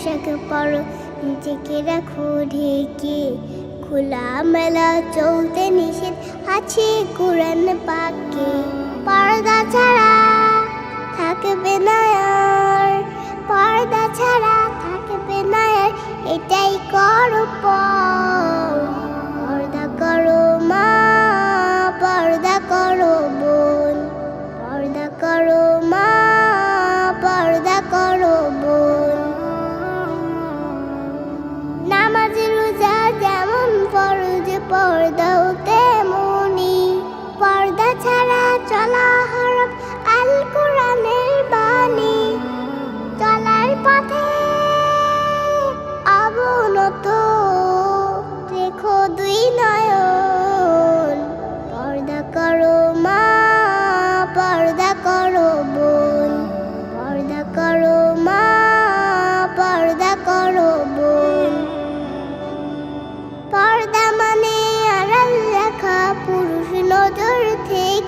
পোশাক পরো, নিজেকে রাখো ঢেকে। খোলা মেলা চলতে নিষেধ আছে কোরআন পাকে। পর্দা ছাড়া থাকবে না আর, পর্দা ছাড়া থাকবে না আর, এটাই কর পর।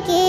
que